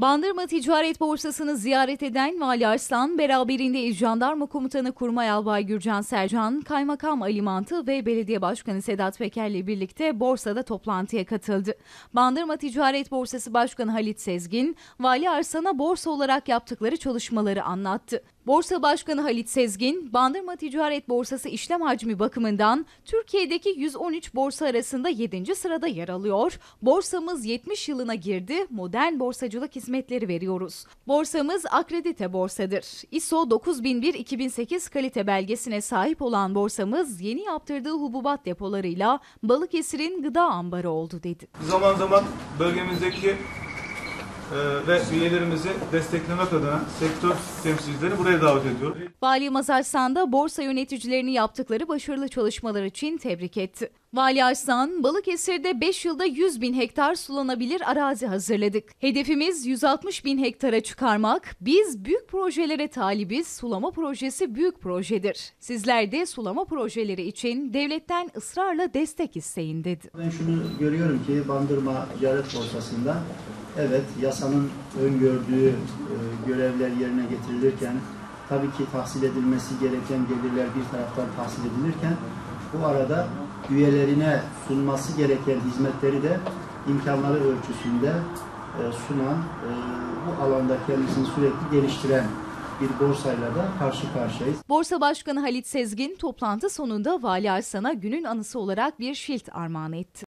Bandırma Ticaret Borsası'nı ziyaret eden Vali Arslan, beraberinde Jandarma Komutanı Kurmay Albay Gürcan Sercan, Kaymakam Ali Mantı ve Belediye Başkanı Sedat Peker'le birlikte borsada toplantıya katıldı. Bandırma Ticaret Borsası Başkanı Halit Sezgin, Vali Arslan'a borsa olarak yaptıkları çalışmaları anlattı. Borsa Başkanı Halit Sezgin, Bandırma Ticaret Borsası işlem hacmi bakımından Türkiye'deki 113 borsa arasında 7. sırada yer alıyor. Borsamız 70 yılına girdi, modern borsacılık hizmetleri veriyoruz. Borsamız akredite borsadır. ISO 9001-2008 kalite belgesine sahip olan borsamız yeni yaptırdığı hububat depolarıyla Balıkesir'in gıda ambarı oldu dedi. Zaman zaman bölgemizdeki ve üyelerimizi desteklemek adına sektör temsilcilerini buraya davet ediyor. Vali Mazarsan da borsa yöneticilerini yaptıkları başarılı çalışmalar için tebrik etti. Vali Arslan, Balıkesir'de 5 yılda 100 bin hektar sulanabilir arazi hazırladık. Hedefimiz 160 bin hektara çıkarmak. Biz büyük projelere talibiz. Sulama projesi büyük projedir. Sizler de sulama projeleri için devletten ısrarla destek isteyin dedi. Ben şunu görüyorum ki Bandırma Ticaret Borsası'nda evet yasanın öngördüğü e, görevler yerine getirilirken tabii ki tahsil edilmesi gereken gelirler bir taraftan tahsil edilirken bu arada üyelerine sunması gereken hizmetleri de imkanları ölçüsünde e, sunan, e, bu alanda kendisini sürekli geliştiren bir borsayla da karşı karşıyayız. Borsa Başkanı Halit Sezgin toplantı sonunda Vali Arslan'a günün anısı olarak bir şilt armağan etti.